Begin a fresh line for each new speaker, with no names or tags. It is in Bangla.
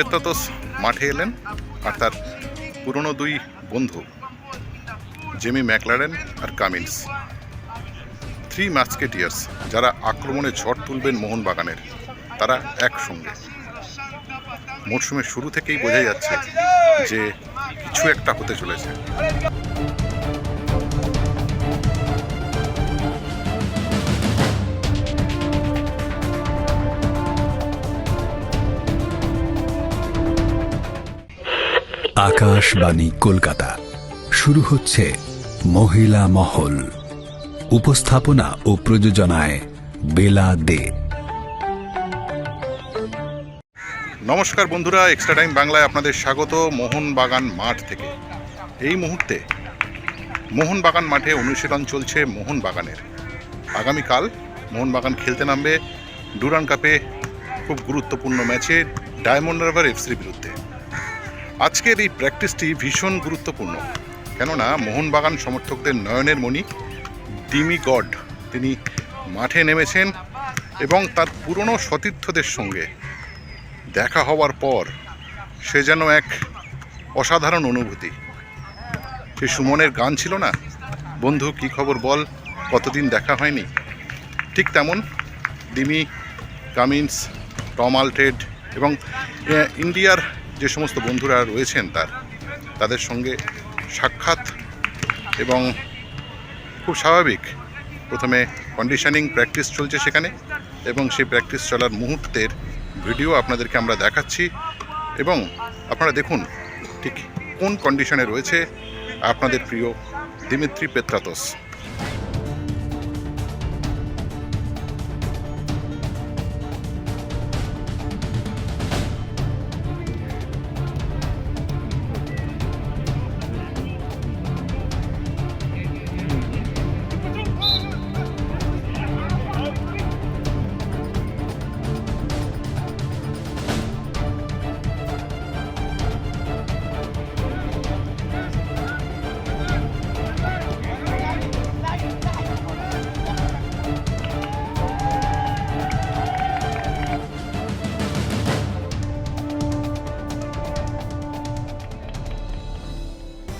দিমিত্রি মাঠে এলেন আর তার পুরনো দুই বন্ধু, জেমি ম্যাকলারেন আর কামিন্স। থ্রি ম্যাচকেটিয়ার্স যারা আক্রমণে ঝড় তুলবেন মোহনবাগানের, তারা একসঙ্গে। মরশুমের শুরু থেকেই বোঝা যাচ্ছে যে কিছু একটা হতে চলেছে।
আকাশবাণী কলকাতা। শুরু হচ্ছে মহিলা মহল। উপস্থাপনা ও প্রযোজনায় বেলা দে।
নমস্কার বন্ধুরা এক্সট্রা টাইম বাংলায় আপনাদের স্বাগত মোহনবাগান মাঠ থেকে। এই মুহূর্তে মোহনবাগান মাঠে অনুশীলন চলছে মোহনবাগানের। আগামীকাল মোহনবাগান খেলতে নামবে ডুরান কাপে খুব গুরুত্বপূর্ণ ম্যাচে ডায়মন্ড রাভার এফসির বিরুদ্ধে। আজকের এই প্র্যাকটিসটি ভীষণ গুরুত্বপূর্ণ। কেননা মোহনবাগান সমর্থকদের নয়নের মণি, ডিমি গড, তিনি মাঠে নেমেছেন এবং তার পুরনো সতীর্থদের সঙ্গে দেখা হওয়ার পর সে যেন এক অসাধারণ অনুভূতি। সে সুমনের গান ছিল না? বন্ধু, কি খবর বল? কতদিন দেখা হয়নি? ঠিক তেমন ডিমি, কামিন্স, টম আলটেড এবং ইন্ডিয়ার যে সমস্ত বন্ধুরা রয়েছেন তার, তাদের সঙ্গে সাক্ষাৎ এবং খুব স্বাভাবিক প্রথমে কন্ডিশনিং প্র্যাকটিস চলছে সেখানে এবং সেই প্র্যাকটিস চলার মুহূর্তের ভিডিও আপনাদেরকে আমরা দেখাচ্ছি এবং আপনারা দেখুন ঠিক কোন কন্ডিশনে রয়েছে আপনাদের প্রিয় Dimitri Petratos